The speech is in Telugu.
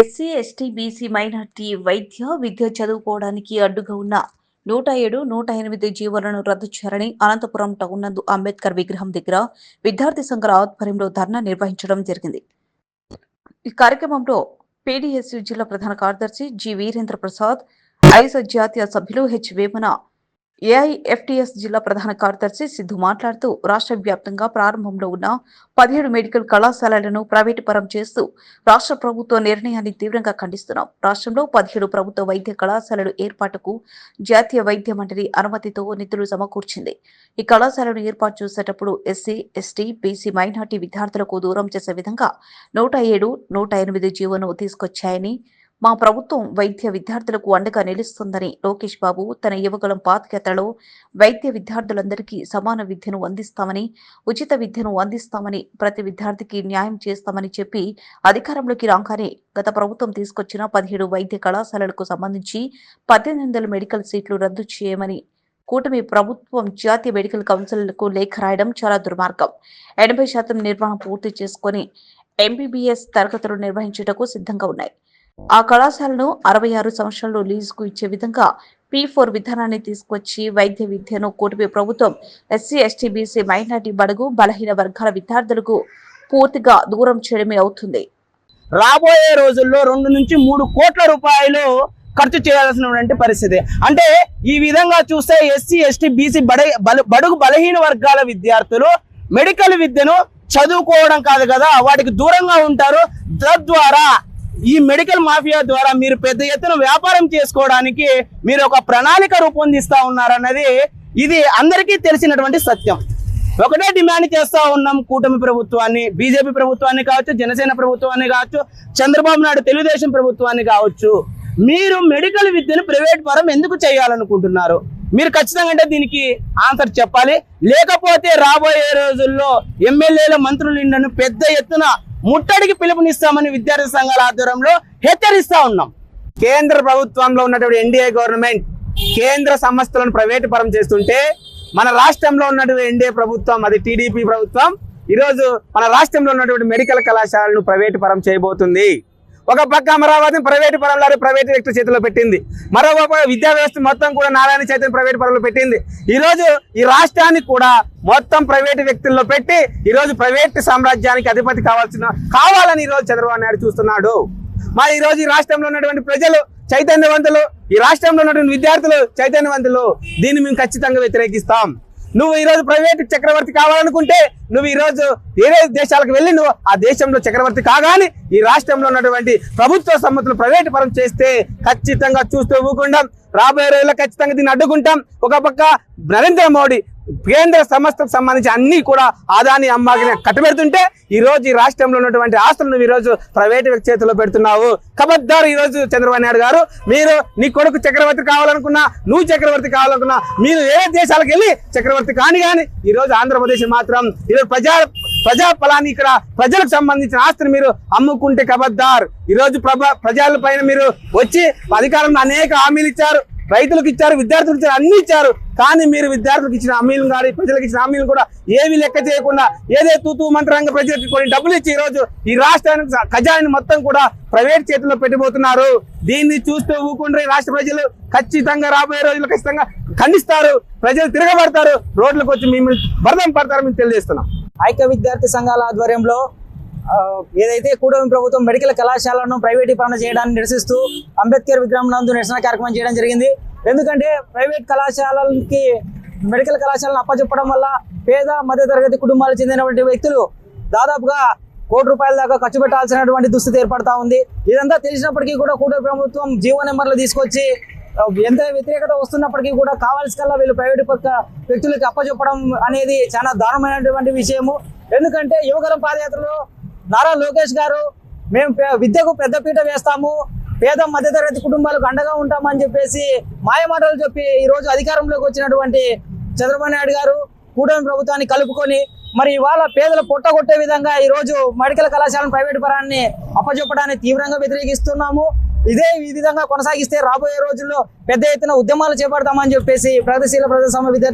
ఎస్సీ ఎస్టీ బీసీ మైనార్టీ వైద్య విద్య చదువుకోవడానికి అడ్డుగా ఉన్న నూట ఏడు నూట ఎనిమిది జీవోలను రద్దు చేయాలని అనంతపురం టౌన్ నందు అంబేద్కర్ విగ్రహం దగ్గర విద్యార్థి సంఘాల ఆధ్వర్యంలో ధర్నా నిర్వహించడం జరిగింది. ఈ కార్యక్రమంలో పీడీఎస్యు జిల్లా ప్రధాన కార్యదర్శి జి వీరేంద్ర ప్రసాద్ ఐఎస్ జాతీయ సభ్యులు హెచ్ వేమన ఏఐఎఫ్టీఎస్ జిల్లా ప్రధాన కార్యదర్శి సిద్ధు మాట్లాడుతూ రాష్ట్ర వ్యాప్తంగా ప్రారంభంలో ఉన్న పదిహేడు మెడికల్ కళాశాలలను ప్రైవేటు పరం చేస్తూ రాష్ట్ర ప్రభుత్వ నిర్ణయాన్ని తీవ్రంగా ఖండిస్తున్నాం. రాష్ట్రంలో పదిహేడు ప్రభుత్వ వైద్య కళాశాలలు ఏర్పాటుకు జాతీయ వైద్య మండలి అనుమతితో నిధులు సమకూర్చింది ఈ కళాశాలను ఏర్పాటు చేసేటప్పుడు ఎస్సీ ఎస్టీ బీసీ మైనార్టీ విద్యార్థులకు దూరం చేసే విధంగా నూట ఏడు నూట ఎనిమిది జీవోను తీసుకొచ్చాయని మా ప్రభుత్వం వైద్య విద్యార్థులకు అండగా నిలుస్తుందని లోకేష్ బాబు తన యువకులం పాదయాత్రలో వైద్య విద్యార్థులందరికీ సమాన విద్యను అందిస్తామని ఉచిత విద్యను అందిస్తామని ప్రతి విద్యార్థికి న్యాయం చేస్తామని చెప్పి అధికారంలోకి రాగానే గత ప్రభుత్వం తీసుకొచ్చిన పదిహేడు వైద్య కళాశాలలకు సంబంధించి పద్దెనిమిది వందల మెడికల్ సీట్లు రద్దు చేయమని కూటమి ప్రభుత్వం జాతీయ మెడికల్ కౌన్సిల్కు లేఖ రాయడం చాలా దుర్మార్గం. ఎనభై శాతం నిర్వహణ పూర్తి చేసుకొని ఎంబీబీఎస్ తరగతులు నిర్వహించుటకు సిద్ధంగా ఉన్నాయి. ఆ కళాశాలను అరవై ఆరు సంవత్సరాలు లీజుకు ఇచ్చే విధంగా పీ ఫోర్ విధానాన్ని తీసుకొచ్చి వైద్య విద్యను కూటమి ప్రభుత్వం ఎస్సీ ఎస్టీ బీసీ మైనార్టీ బడుగు బలహీన వర్గాల విద్యార్థులకు పూర్తిగా దూరం చేయడమే అవుతుంది. రాబోయే రోజుల్లో రెండు నుంచి మూడు కోట్ల రూపాయలు ఖర్చు చేయాల్సినటువంటి పరిస్థితి. అంటే ఈ విధంగా చూస్తే ఎస్సీ ఎస్టీ బీసీ బడ బల- బడుగు బలహీన వర్గాల విద్యార్థులు మెడికల్ విద్యను చదువుకోవడం కాదు కదా వాటికి దూరంగా ఉంటారు. తద్వారా ఈ మెడికల్ మాఫియా ద్వారా మీరు పెద్ద ఎత్తున వ్యాపారం చేసుకోవడానికి మీరు ఒక ప్రణాళిక రూపొందిస్తా ఉన్నారన్నది ఇది అందరికీ తెలిసినటువంటి సత్యం. ఒకటే డిమాండ్ చేస్తూ ఉన్నాం కూటమి ప్రభుత్వాన్ని బీజేపీ ప్రభుత్వాన్ని కావచ్చు జనసేన ప్రభుత్వాన్ని కావచ్చు చంద్రబాబు నాయుడు తెలుగుదేశం ప్రభుత్వాన్ని కావచ్చు. మీరు మెడికల్ విద్యను ప్రైవేట్ పరం ఎందుకు చేయాలనుకుంటున్నారు? మీరు ఖచ్చితంగా అంటే దీనికి ఆన్సర్ చెప్పాలి. లేకపోతే రాబోయే రోజుల్లో ఎమ్మెల్యేల మంత్రులు పెద్ద ఎత్తున ముట్టడికి పిలుపునిస్తామని విద్యార్థి సంఘాల ఆధ్వర్యంలో హెచ్చరిస్తా ఉన్నాం. కేంద్ర ప్రభుత్వంలో ఉన్నటువంటి ఎన్డీఏ గవర్నమెంట్ కేంద్ర సంస్థలను ప్రైవేటు పరం చేస్తుంటే మన రాష్ట్రంలో ఉన్నటువంటి ఎన్డీఏ ప్రభుత్వం అది టీడీపీ ప్రభుత్వం ఈరోజు మన రాష్ట్రంలో ఉన్నటువంటి మెడికల్ కళాశాలను ప్రైవేటు పరం చేయబోతుంది. ఒక పక్క అమరావతిని ప్రైవేటు పరంలో ప్రైవేటు వ్యక్తుల చేతిలో పెట్టింది. మరో విద్యా వ్యవస్థ మొత్తం కూడా నారాయణ చైతన్య ప్రైవేటు పరంలో పెట్టింది. ఈ రోజు ఈ రాష్ట్రాన్ని కూడా మొత్తం ప్రైవేటు వ్యక్తుల్లో పెట్టి ఈ రోజు ప్రైవేట్ సామ్రాజ్యానికి అధిపతి కావాల్సిన కావాలని ఈ రోజు చంద్రబాబు నాయుడు చూస్తున్నాడు. మా ఈరోజు ఈ రాష్ట్రంలో ఉన్నటువంటి ప్రజలు చైతన్యవంతులు ఈ రాష్ట్రంలో ఉన్నటువంటి విద్యార్థులు చైతన్యవంతులు. దీన్ని మేము ఖచ్చితంగా వ్యతిరేకిస్తాం. నువ్వు ఈ రోజు ప్రైవేట్ చక్రవర్తి కావాలనుకుంటే నువ్వు ఈరోజు వేరే దేశాలకు వెళ్ళి నువ్వు ఆ దేశంలో చక్రవర్తి కాగానే ఈ రాష్ట్రంలో ఉన్నటువంటి ప్రభుత్వ సమ్మతులు ప్రైవేట్ పరం చేస్తే ఖచ్చితంగా చూస్తూ ఊకుంటాం. రాబోయే రోజుల్లో ఖచ్చితంగా దీన్ని అడ్డుకుంటాం. ఒక పక్క నరేంద్ర మోడీ కేంద్ర సంస్థకు సంబంధించి అన్ని కూడా ఆదాని అమ్మాకి కట్టబెడుతుంటే ఈ రోజు ఈ రాష్ట్రంలో ఉన్నటువంటి ఆస్తులను ఈరోజు ప్రైవేట్ వ్యక్తి చేతిలో పెడుతున్నావు. కబద్దారు ఈ రోజు చంద్రబాబు నాయుడు గారు మీరు నీ కొడుకు చక్రవర్తి కావాలనుకున్నా నువ్వు చక్రవర్తి కావాలనుకున్నా మీరు ఏ దేశాలకు వెళ్ళి చక్రవర్తి కాని కానీ ఈరోజు ఆంధ్రప్రదేశ్ మాత్రం ఈరోజు ప్రజా ప్రజా ఫలాన్ని ఇక్కడ ప్రజలకు సంబంధించిన ఆస్తిని మీరు అమ్ముకుంటే కబద్దార్. ఈ రోజు ప్రభ ప్రజల పైన మీరు వచ్చి అధికారంలో అనేక హామీలు ఇచ్చారు. రైతులకు ఇచ్చారు విద్యార్థులకు ఇచ్చారు అన్ని ఇచ్చారు. కానీ మీరు విద్యార్థులకు ఇచ్చిన హామీలు కానీ ప్రజలకు ఇచ్చిన హామీలు కూడా ఏవి లెక్క చేయకుండా ఏదే తూతూ మంత్రంగా ప్రజలకు కొన్ని డబ్బులు ఇచ్చి ఈ రోజు ఈ రాష్ట్రానికి ఖజానాన్ని మొత్తం కూడా ప్రైవేట్ చేతుల్లో పెట్టిపోతున్నారు దీన్ని చూస్తూ ఊకుండ్రి రాష్ట్ర ప్రజలు ఖచ్చితంగా రాబోయే రోజులు ఖచ్చితంగా ఖండిస్తారు. ప్రజలు తిరగబడతారు. రోడ్లకు వచ్చి మిమ్మల్ని బరదం పడతారు మేము తెలియజేస్తున్నాం. ఐక్య విద్యార్థి సంఘాల ఆధ్వర్యంలో ఏదైతే కూటమి ప్రభుత్వం మెడికల్ కళాశాలను ప్రైవేటీకరణ చేయడాన్ని నిరసిస్తూ అంబేద్కర్ విగ్రహం నందు నిరసన కార్యక్రమం చేయడం జరిగింది. ఎందుకంటే ప్రైవేట్ కళాశాలకి మెడికల్ కళాశాలను అప్పచెప్పడం వల్ల పేద మధ్యతరగతి కుటుంబాలకు చెందినటువంటి వ్యక్తులు దాదాపుగా కోటి రూపాయల దాకా ఖర్చు పెట్టాల్సినటువంటి దుస్థితి ఏర్పడతా ఉంది. ఇదంతా తెలిసినప్పటికీ కూడా కూటమి ప్రభుత్వం జీవో నెంబర్లు తీసుకొచ్చి ఎంత వ్యతిరేకత వస్తున్నప్పటికీ కూడా కావాల్సికల్లా వీళ్ళు ప్రైవేట్ పక్క వ్యక్తులకి అప్పచెప్పడం అనేది చాలా దారుణమైనటువంటి విషయము. ఎందుకంటే యువకరం పాదయాత్రలో నారా లోకేష్ గారు మేము విద్యకు పెద్దపీట వేస్తాము పేద మధ్యతరగతి కుటుంబాలకు అండగా ఉంటామని చెప్పేసి మాయమాటలు చెప్పి ఈ రోజు అధికారంలోకి వచ్చినటువంటి చంద్రబాబు నాయుడు గారు కూటమి ప్రభుత్వాన్ని కలుపుకొని మరి ఇవాళ పేదలు పొట్టగొట్టే విధంగా ఈ రోజు మెడికల్ కళాశాలను ప్రైవేట్ పరాన్ని అప్పచెప్పడాన్ని తీవ్రంగా వ్యతిరేకిస్తున్నాము. ఇదే ఈ విధంగా కొనసాగిస్తే రాబోయే రోజుల్లో పెద్ద ఎత్తున ఉద్యమాలు చేపడతామని చెప్పేసి ప్రగతిశీల ప్రజాస్వామ్య